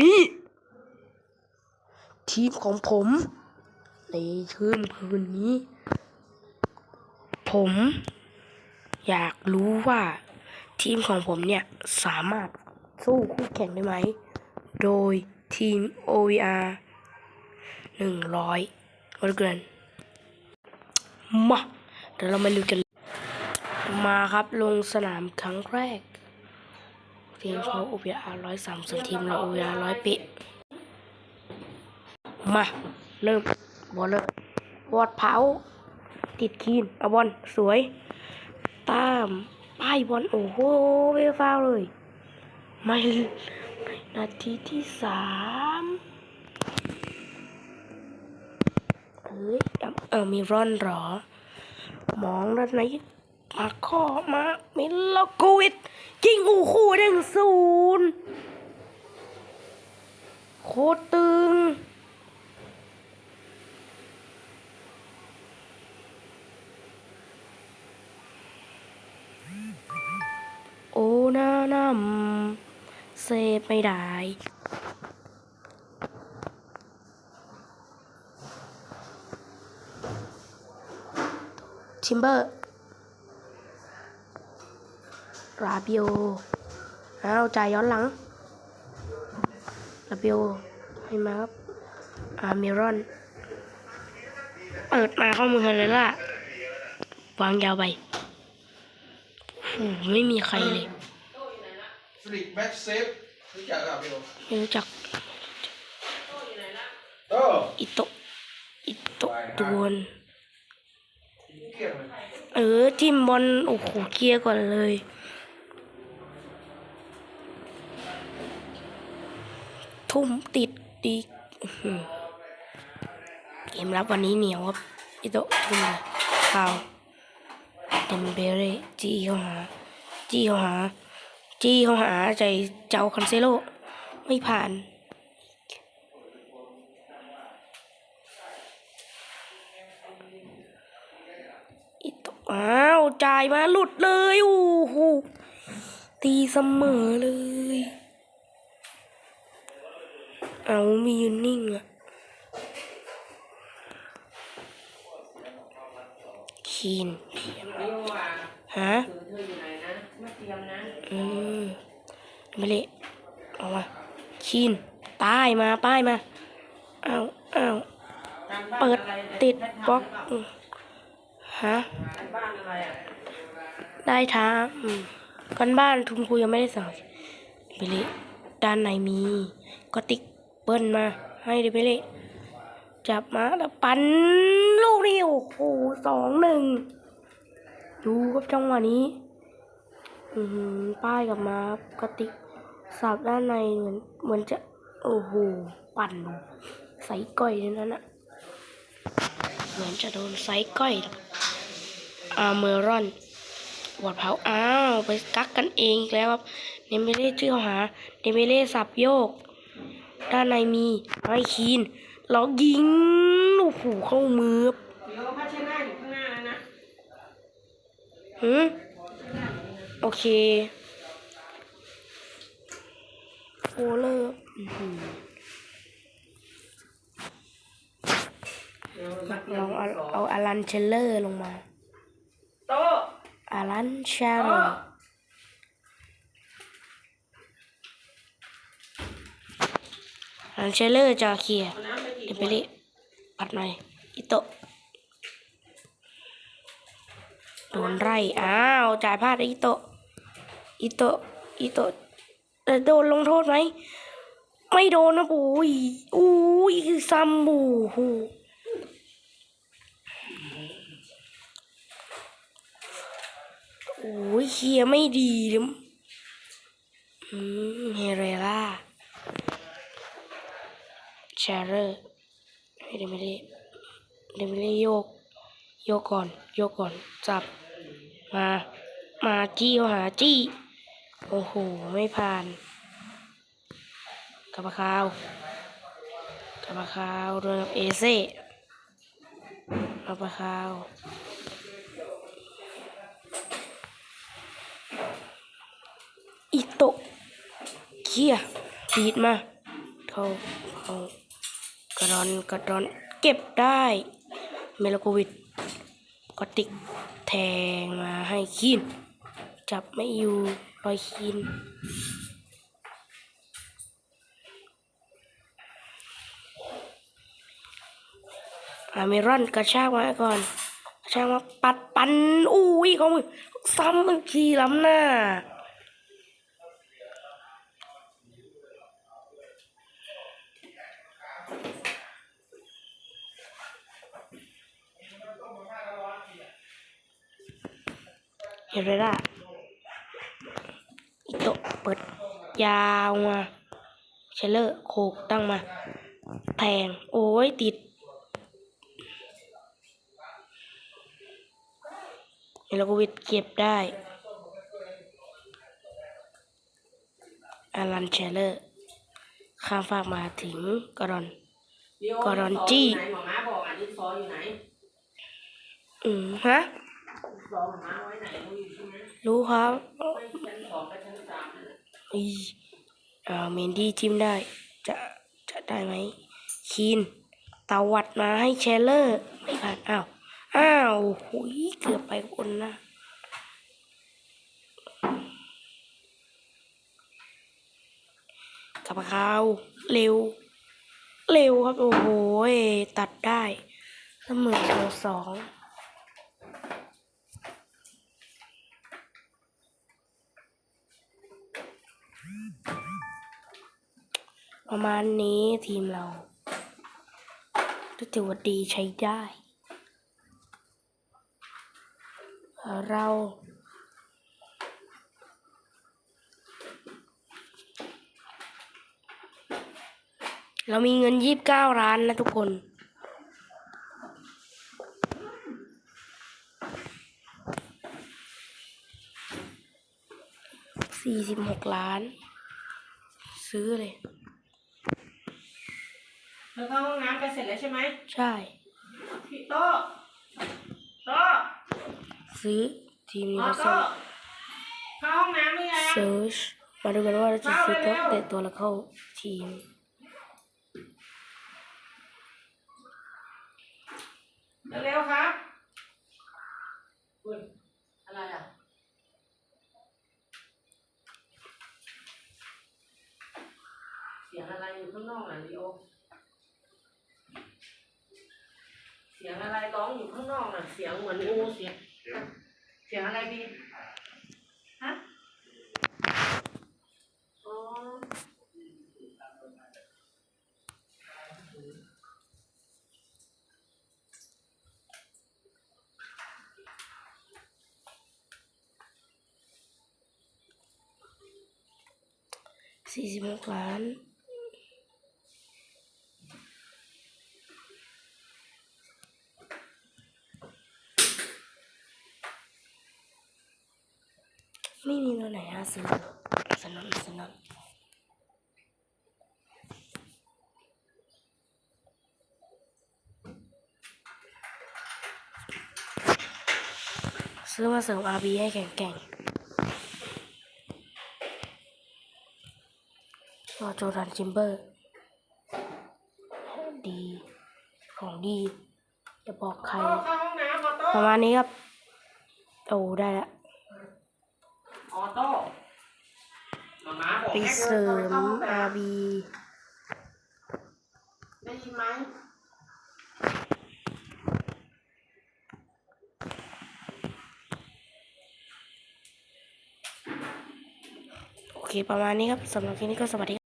นี่ ทีมของผม ในคืนคืนนี้ ผม อยากรู้ว่า ทีมของผมเนี่ย สามารถสู้คู่แข่งได้ไหม โดยทีม OVR หนึ่งร้อยวันเกินมาเดี๋ยวเรามาดูกัน มาครับลงสนามครั้งแรก ทีมเขา OVR ร้อยสามส่วนทีมเรา OVR ร้อยป๊ะมา เริ่มบอลเลอร์วอดเผา ติดคีนเอาบอลสวย ตามป้ายบอลโอ้โหเวฟาเลยไม่นาทีที่สามเอ้ยเออมีร่อนหรอ มองด้านไหน มาข้อมามิลโกวิดยิงโอ้โหหนึ่งศูนย์โคตรตึงโอ้หน้านำเซฟไม่ได้ทิมเบอร์ ราบิโอเอาจ่ายย้อนหลังราบิโอให้มาครับอาเมรอนเปิดมาเข้ามือเลยล่ะวางยาวไปโอ้โหไม่มีใครเลยฟลิกแบ็กเซฟรู้จักกับพี่โอไม่รู้จักโอ้อิโตะอิโตะดวนเกี่ยงเลยเออจิ้มบอลโอ้โหเคลียร์ก่อนเลย ทุ่มติดดีกอื้อหือเกมรับวันนี้เหนียวครับอิโตทุ่มเลยฟาวเดมเบเร่จี้เข้าหา จี้เข้าหา จี้เข้าหาใจเจ้าคันเซโล ไม่ผ่านอิโตอ้าวจ่ายมาหลุดเลย โอ้โหตีเสมอเลย เอามียืนนิ่งอะคีนฮะอืมม่เละเอามาคีนป้ายมาป้ายมาเอาเอาเปิดติดบล็อกฮะได้ท้าอืมกันบ้านทุนครูยังไม่ได้สั่งเบลเล่ด้านในมีก็ติ๊ก เบิ้ลมาให้เดเบลเล่จับมาแล้วปันลูกนี้โอ้โหสองหนึ่งดูครับจังหวะนี้อือหือป้ายกับมาครับก็ติ๊กสับด้านในเหมือนเหมือนจะโอ้โหปั่นใส่ก้อยนั้นอะเหมือนจะโดนไซก้อยอาร์เมอรอนวอดเผาอ้าวไปกักกันเองแล้วครับเดมเบเล่ชื่อเขาหาเดมเบเล่สับโยก ด้านในมีไอคีนล็อกยิงโอ้โหเข้ามือครับเดี๋ยวพัชนาอยู่ข้างหน้าแล้วนะหืมโอเคโอเลอร์อื้อหือเดี๋ยวลองเอาเอาอารันเชลเลอร์ลงมา โต๊ะอารันเชลเลอร์ อันเชลเลอร์จะเคลียร์เอาน้ำไปเดี๋ยวไปเละปัดหน่อยอิโตโดนไล่อ้าวจ่ายพลาดอิโตอิโตอิโตะเอ่โดนลงโทษไหมไม่โดนนะปูยอุ้ยซัมบูหูโอ้ยเคลียร์ไม่ดีเลยอืมเฮเรล่า แชร์เรอร์เดมิเล่เดมิเล่โยก โยกก่อน โยกก่อน จับ มา มาจี้เขาหาจี้ โอ้โห ไม่ผ่านกับคาวกับคาวโดนกับเอเซ่กับคาวอิโตเคียร์ดีดมา เขาเขา ระดอนกระดอนเก็บได้ เมลโควิดก็ติกแทงมาให้คีน จับไม่อยู่รอยคีนอาเมรอนกระชากมาก่อนกระชากมาปัดปันอุ้ยเขามือซ้ำมันทีล้ำหน้า เฮเรราอิโตเปิด ยาวมาเชลเลอร์โคกตั้งมา แทง โอ้ยติดเอลโกวิดเก็บได้อารันเชลเลอร์ ข้ามฟากมาถึงกรอนกรอนจี้ไหนหมอม้าบอกอะ สออยู่ไหาไว้ไหนรู้อยู่ใช่ไหมรู้ครับไม่ชั้นสองไปชั้นสามนั่นแหละอีอ่าเมนดี้จิ้มได้ จะจะได้ไหมคีนตาวัดมาให้เชลเลอร์ ไม่ผ่านอ้าวอ้าวหุยเกือบไปคนนะกลับมาเขาเร็ว เร็วครับ โอ้โห ตัดได้ เสมอสองสอง ประมาณนี้ทีมเราก็ถือว่าดีใช้ได้เอ่อเราเรามีเงินยี่บเก้าล้านนะทุกคน สี่สิบหกล้าน ซื้อเลย เธอเข้าห้องน้ำกันเสร็จแล้วใช่ไหมใช่ พี่โต้โต้ซื้อทีมนี้อ๋อมาสโต้ร้างเข้าห้องน้ำหรือยัง เซิร์ชมาดูกันว่าเราจะซื้อตัวเอาเร็วเตะตัวแล้วเข้าทีม เร็วๆครับอุ้ยอะไรอะ เสียงอะไรอยู่ข้างนอกอะลีโอ เสี ยงอะไรร้องอยู่ข้างนอกน่ะ เสียงเหมือนงูเสียง เสียงอะไรบีฮะอ๋อสี่สิบหกล้าน ไม่มีตัวไหนน่าซื้อสนนสนนซื้อมาเสริม RB ให้แข็งแกร่งก็โจดันจิมเบอร์ ดี ของดีอย่าบอกใครโต้เข้าห้องน้ำออโต้ประมาณนี้ครับ โอ้ ได้ละ ออโต้มาม้าบอก ไปเสริมอาบีได้ยินไหมโอเค ประมาณนี้ครับสำหรับคลิปนี้ก็สวัสดี